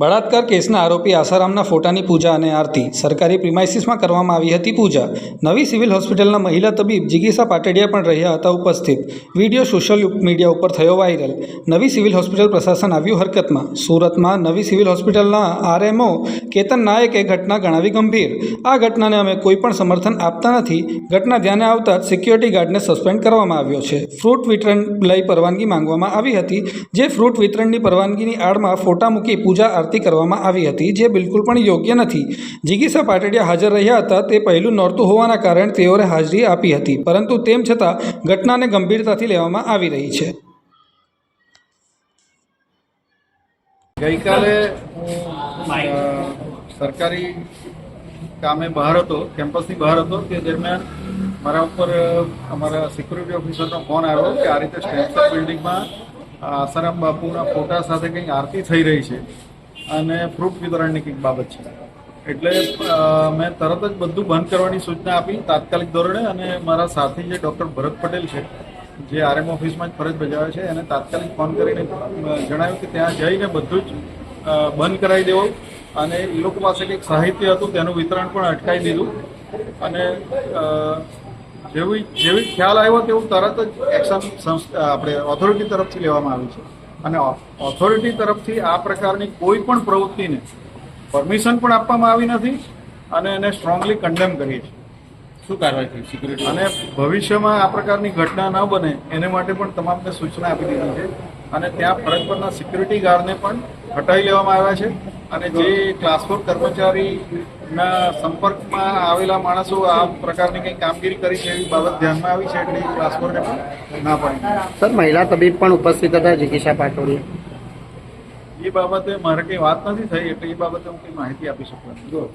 બળાત્કાર કેસના આરોપી આસારામના ફોટાની પૂજા અને આરતી સરકારી પ્રિમાઇસીસમાં કરવામાં આવી હતી પૂજા. નવી સિવિલ હોસ્પિટલના મહિલા તબીબ જિગીસા પાટડિયા પણ રહ્યા હતા ઉપસ્થિત. વીડિયો સોશિયલ મીડિયા ઉપર થયો વાયરલ. નવી સિવિલ હોસ્પિટલ પ્રશાસન આવ્યું હરકતમાં. સુરતમાં નવી સિવિલ હોસ્પિટલના આરએમઓ કેતન નાયકે ઘટના ગણાવી ગંભીર. આ ઘટનાને અમે કોઈપણ સમર્થન આપતા નથી. ઘટના ધ્યાને આવતા સિક્યોરિટી ગાર્ડને સસ્પેન્ડ કરવામાં આવ્યો છે. ફ્રૂટ વિતરણ લઈ પરવાનગી માંગવામાં આવી હતી. જે ફ્રૂટ વિતરણની પરવાનગીની આડમાં ફોટા મૂકી પૂજા આરતી કરવામાં આવી હતી, જે બિલકુલ પણ યોગ્ય નથી. જિગીસા પાટડિયા હાજર રહ્યા હતા, તે પહેલું નોરતું હોવાના કારણે તેઓએ હાજરી આપી હતી, પરંતુ તેમ છતાં ઘટનાને ગંભીરતાથી લેવામાં આવી રહી છે. ગઈકાલે સરકારી કામે બહાર હતો કેમ્પસની બહાર હતો, તે દરમિયાન મારા ઉપર અમારા સિક્યુરિટી ઓફિસરનો ફોન આવ્યો કે આ રીતે સ્ટેન્સર બિલ્ડિંગમાં આસારામ બાપુના ફોટા સાથે કંઈક આરતી થઈ રહી છે. અને ફ્રૂટ વિતરણની કંઈક બાબત છે. એટલે મેં તરત જ બધું બંધ કરવાની સૂચના આપી તાત્કાલિક ધોરણે અને મારા સાથી જે ડૉક્ટર ભરત પટેલ છે, જે આરએમ ઓફિસમાં જ ફરજ બજાવે છે, એને તાત્કાલિક ફોન કરીને જણાવ્યું કે ત્યાં જઈને બધું જ બંધ કરાવી દેવું અને એ લોકો પાસે કંઈક સાહિત્ય હતું તેનું વિતરણ પણ અટકાવી દીધું. અને જેવી જેવી ખ્યાલ આવ્યો તેવું તરત જ એક્શન આપણે ઓથોરિટી તરફથી લેવામાં આવી છે. અને ઓથોરિટી તરફથી આ પ્રકારની કોઈ પણ પ્રવૃત્તિને પરમિશન પણ આપવામાં આવી નથી અને એને સ્ટ્રોંગલી કન્ડેમ કરીએ છીએ. શું કાર્યવાહી થઈ? સિક્યુરિટી અને ભવિષ્યમાં આ પ્રકારની ઘટના ન બને એને માટે પણ તમામને સૂચના આપી દીધી છે. અને ત્યાં ફરજ પરના સિક્યુરિટી ગાર્ડને પણ હટાવી લેવામાં આવ્યા છે. અને જે ક્લાસ ફોર કર્મચારીના સંપર્કમાં આવેલા માણસો આ પ્રકારની કંઈ કામગીરી કરી છે એવી બાબત ધ્યાનમાં આવી છે એટલે ક્લાસ ફોરને પણ ના પાડી. સર મહિલા તબીબ પણ ઉપસ્થિત હતા જિગીશા પાટોડિયા. એ બાબતે મારે કંઈ વાત નથી થઈ એટલે એ બાબતે હું કંઈ માહિતી આપી શકું નથી